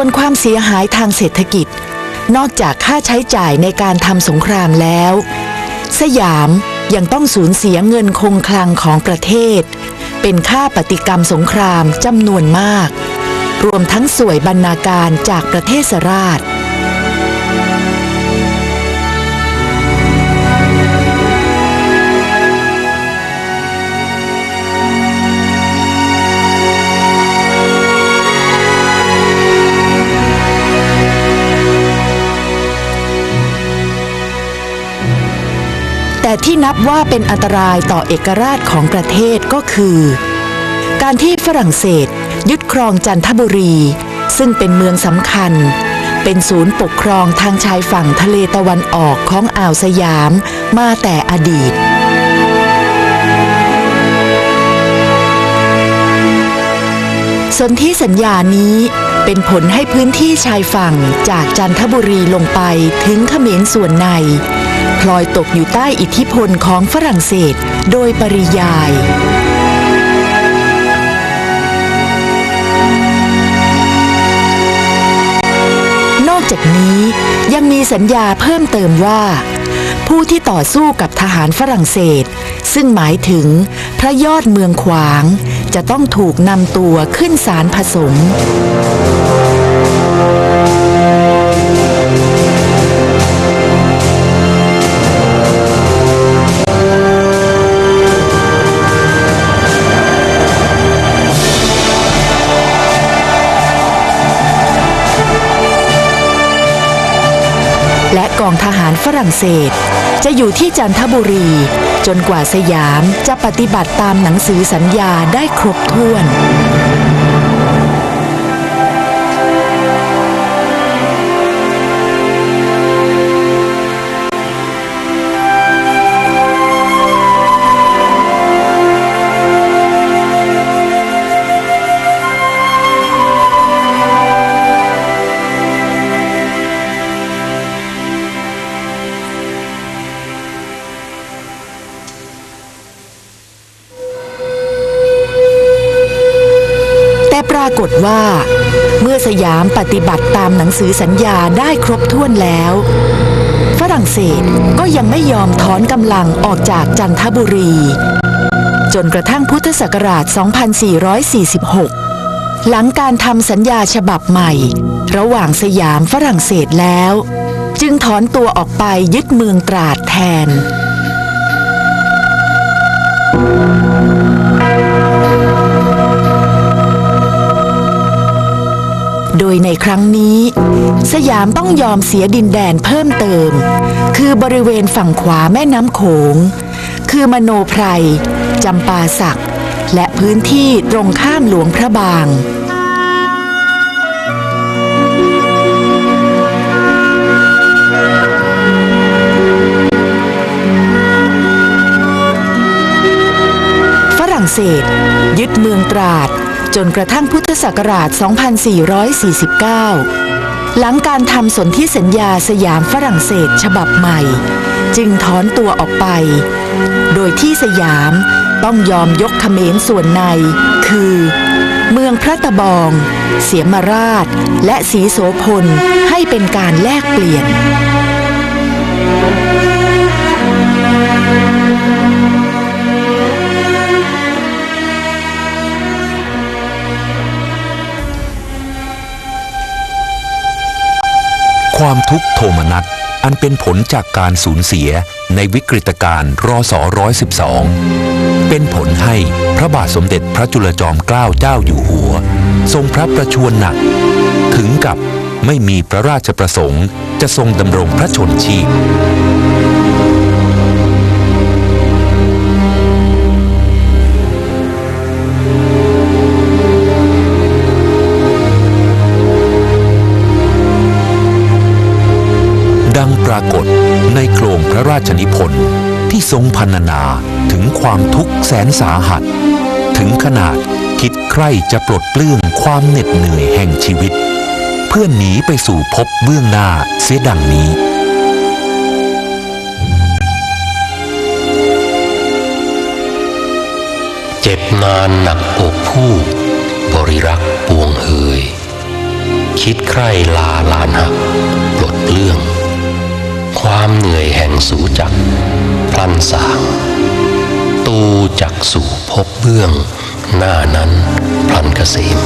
ส่วนความเสียหายทางเศรษฐกิจ นอกจากค่าใช้จ่ายในการทำสงครามแล้ว สยามยังต้องสูญเสียเงินคงคลังของประเทศ เป็นค่าปฏิกรรมสงครามจำนวนมาก รวมทั้งสวยบรรณาการจากประเทศสราช ที่นับว่าเป็นอันตรายต่อเอกราชของประเทศก็คือ การที่ฝรั่งเศสยึดครองจันทบุรี ซึ่งเป็นเมืองสำคัญ เป็นศูนย์ปกครองทางชายฝั่งทะเลตะวันออกของอ่าวสยามมาแต่อดีตสนธิสัญญานี้เป็นผลให้พื้นที่ชายฝั่งจากจันทบุรีลงไปถึงเขมรส่วนใน พลอยตกอยู่ใต้อิทธิพลของฝรั่งเศสโดยปริยาย นอกจากนี้ยังมีสัญญาเพิ่มเติมว่า ผู้ที่ต่อสู้กับทหารฝรั่งเศส ซึ่งหมายถึงพระยอดเมืองขวาง จะต้องถูกนำตัวขึ้นศาลผสม ษตร จะอยู่ที่จันทบุรี จนกว่าสยามจะปฏิบัติตามหนังสือสัญญาได้ครบถ้วนากฏว่า เมื่อสยามปฏิบัติตามหนังสือสัญญาได้ครบถ้วนแล้ว ฝรั่งเศสก็ยังไม่ยอมถอนกำลังออกจากจันทบุรี จนกระทั่งพุทธศักราช 2446 หลังการทำสัญญาฉบับใหม่ ระหว่างสยามฝรั่งเศสแล้ว จึงถอนตัวออกไปยึดเมืองตราดแทน โดยในครั้งนี้ สยามต้องยอมเสียดินแดนเพิ่มเติม คือบริเวณฝั่งขวาแม่น้ำโขง คือมโนไพรจำปาสัก และพื้นที่ตรงข้ามหลวงพระบางฝรั่งเศส ยึดเมืองตราด จนกระทั่งพุทธศักราช 2449 หลังการทำสนธิสัญญาสยามฝรั่งเศสฉบับใหม่ จึงถอนตัวออกไป โดยที่สยามต้องยอมยกเขมรส่วนใน คือ เมืองพระตะบอง เสียมราช และศรีโสพลให้เป็นการแลกเปลี่ยน ความทุกข์โทมนัสอันเป็นผลจากการสูญเสียในวิกฤตการณ์รศ112 เป็นผลให้พระบาทสมเด็จพระจุลจอมเกล้าเจ้าอยู่หัว ทรงพระประชวรหนัก ถึงกับไม่มีพระราชประสงค์จะทรงดำรงพระชนชีพ ดังปรากฏในโครงพระราชนิพนธ์ที่ทรงพรรณนาถึงความทุกข์แสนสาหัส ถึงขนาดคิดใคร่จะปลดเปลื้องความเหน็ดเหนื่อยแห่งชีวิต เพื่อหนีไปสู่ภพเบื้องหน้าเสียดังนี้เจ็บนานหนักอกผู้บริรักษ์ปวงเฮย คิดใคร่ลาลานหักปลดเปลื้อง ความเหนื่อยแห่งสูจักรพลันสาง ตูจักสู่พบเบื้อง หน้านั้นพลันเกษม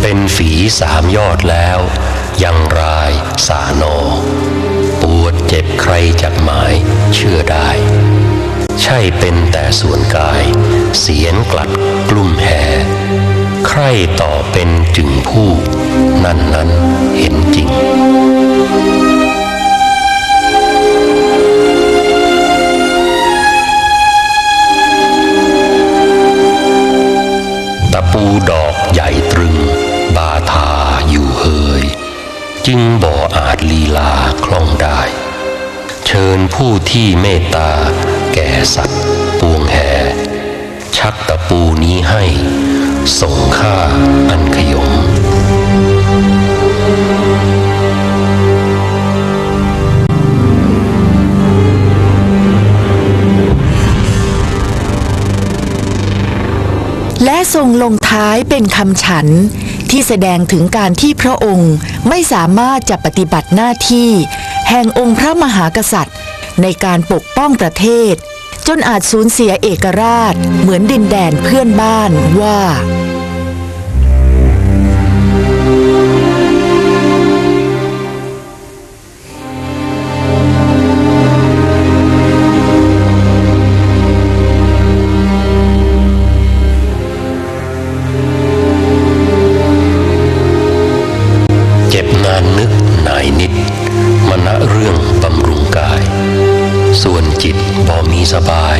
เป็นฝีสามยอดแล้ว ยังรายสานอ ปวดเจ็บใครจักหมายเชื่อได้ ใช่เป็นแต่ส่วนกาย เสียนกลัดกลุ่มแหใครต่อเป็นจึงผู้ นั่นนั้นเห็นจริง ตะปูดอกใหญ่ตรึง บาทาอยู่เฮย จึงบ่ออาจลีลาคล่องได้ เชิญผู้ที่เมตตา แก่สัตว์ปวงแห่ชักตะปูนี้ให้ ส่งค่าอันขยม ทรงลงท้ายเป็นคำฉันที่แสดงถึงการที่พระองค์ไม่สามารถจะปฏิบัติหน้าที่ แห่งองค์พระมหากษัตริย์ ในการปกป้องประเทศ จนอาจสูญเสียเอกราชเหมือนดินแดนเพื่อนบ้านว่า สบาย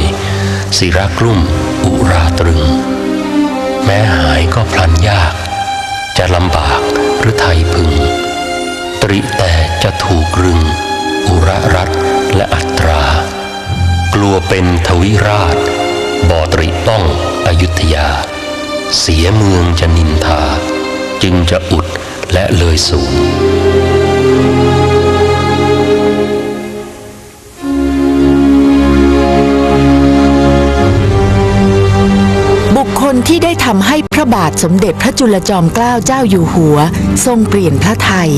สิรักลุ่มอุราตรึง แม้หายก็พลันยาก จะลำบากหรือไทยพึง ตริแต่จะถูกรึง อุระรัตและอัตรา กลัวเป็นทวิราชบ่ตริต้องอยุธยา เสียเมืองจะนินทา จึงจะอุดและเลยสูง ที่ได้ทำให้พระบาทสมเด็จพระจุลจอมเกล้าเจ้าอยู่หัว ทรงเปลี่ยนพระไทย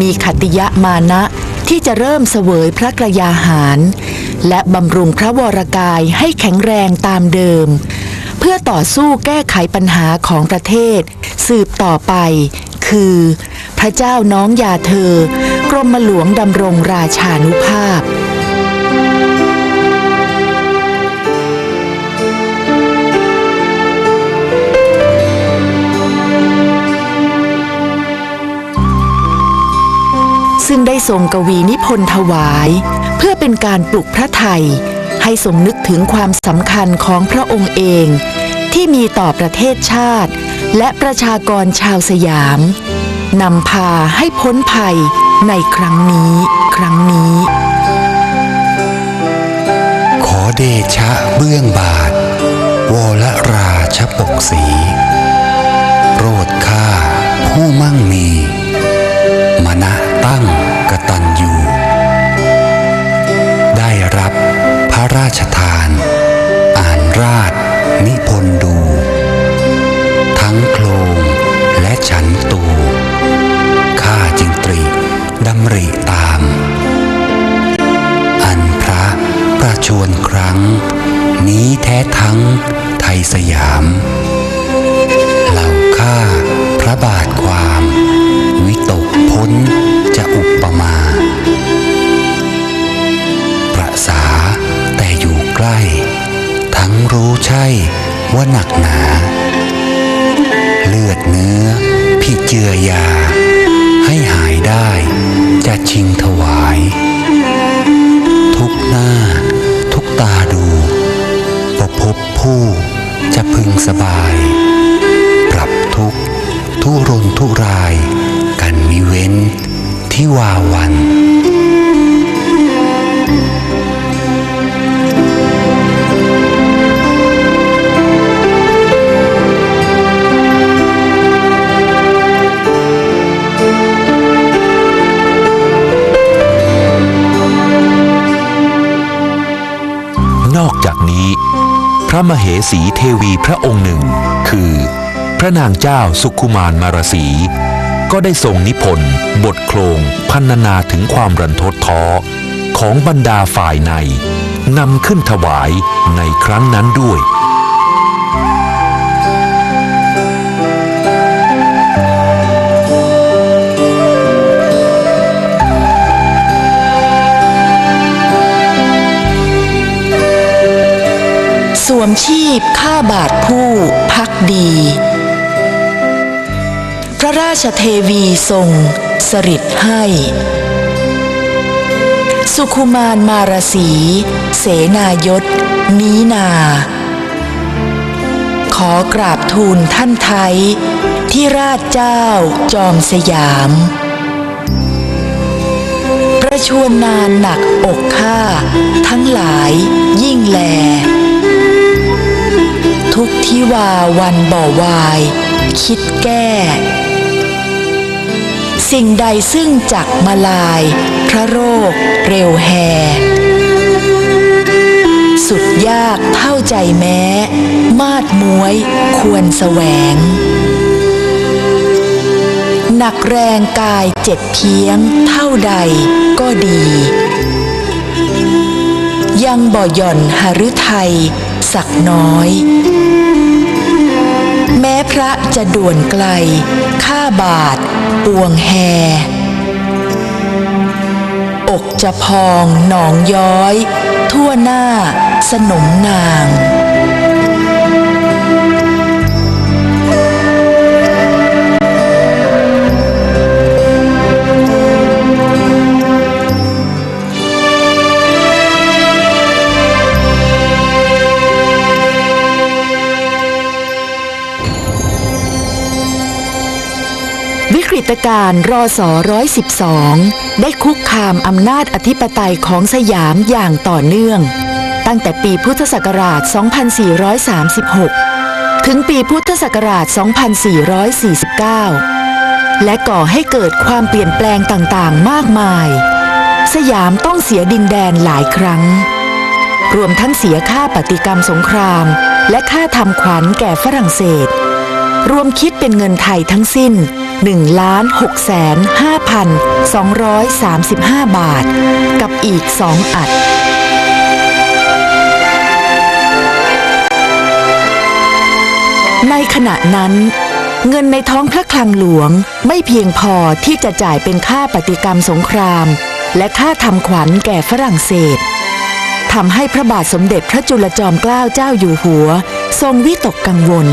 มีขัตติยะมานะที่จะเริ่มเสวยพระกระยาหาร และบำรุงพระวรกายให้แข็งแรงตามเดิม เพื่อต่อสู้แก้ไขปัญหาของประเทศ สืบต่อไป คือ พระเจ้าน้องยาเธอ กรมหลวงดำรงราชานุภาพ ซึ่งได้ทรงกวีนิพนธ์ถวาย เพื่อเป็นการปลุกพระไทย ให้ทรงนึกถึงความสำคัญของพระองค์เอง ที่มีต่อประเทศชาติ และประชากรชาวสยามนำพาให้พ้นภัยในครั้งนี้ ครั้งนี้ ขอเดชะเบื้องบาท วรราชปกสี ชวรครั้ง นี้แท้ทั้งไทยสยาม เหล่าข้าพระบาทความ วิตกพ้นจะอุปมา ประสาแต่อยู่ใกล้ ทั้งรู้ใช่ว่าหนักหนา เลือดเนื้อพี่เจือยา ให้หายได้จะชิงถวาย ผู้จะพึงสบาย ปรับทุกทุรนทุราย กันมิเว้นที่วาวัน มเหสีเทวีพระองค์หนึ่ง คือ พระนางเจ้าสุขุมารมารสี ก็ได้ทรงนิพนธ์บทโครงพันนาถึงความรันทดท้อของบรรดาฝ่ายในนำขึ้นถวายในครั้งนั้นด้วยาบาทผู้พักดี พระราชเทวีทรงสริดให้ สุขุมารมารสี เสนายศนีนา ขอกราบทูลท่านไทย ที่ราชเจ้าจอมสยาม ประชวนนานหนักอกข้าทั้งหลายยิ่งแล ทุกที่วาวันบ่อวาย คิดแก้ สิ่งใดซึ่งจักมาลาย พระโรค เร็วแฮ สุดยากเท่าใจแม้ มาดมวยควรแสวง หนักแรงกายเจ็บเพียงเท่าใดก็ดี ยังบ่หย่อนหฤทัย สักน้อย แม้พระจะด่วนไกล ข้าบาทปวงแฮ อกจะพองหนองย้อย ทั่วหน้าสนมนาง ฤตการณ์รอสอ112ได้คุกคามอำนาจอธิปไตยของสยามอย่างต่อเนื่อง ตั้งแต่ปีพุทธศักราช 2436 ถึงปีพุทธศักราช 2449 และก่อให้เกิดความเปลี่ยนแปลงต่างๆ มากมาย สยามต้องเสียดินแดนหลายครั้ง รวมทั้งเสียค่าปฏิกรรมสงคราม และค่าทำขวัญแก่ฝรั่งเศส รวมคิดเป็นเงินไทยทั้งสิ้น 1ล้าน6แสน5,235 บาท กับอีก 2 อัด ในขณะนั้น เงินในท้องพระคลังหลวงไม่เพียงพอที่จะจ่ายเป็นค่าปฏิกรรมสงคราม และค่าทำขวัญแก่ฝรั่งเศสทำให้พระบาทสมเด็จพระจุลจอมเกล้าเจ้าอยู่หัว ทรงวิตกกังวล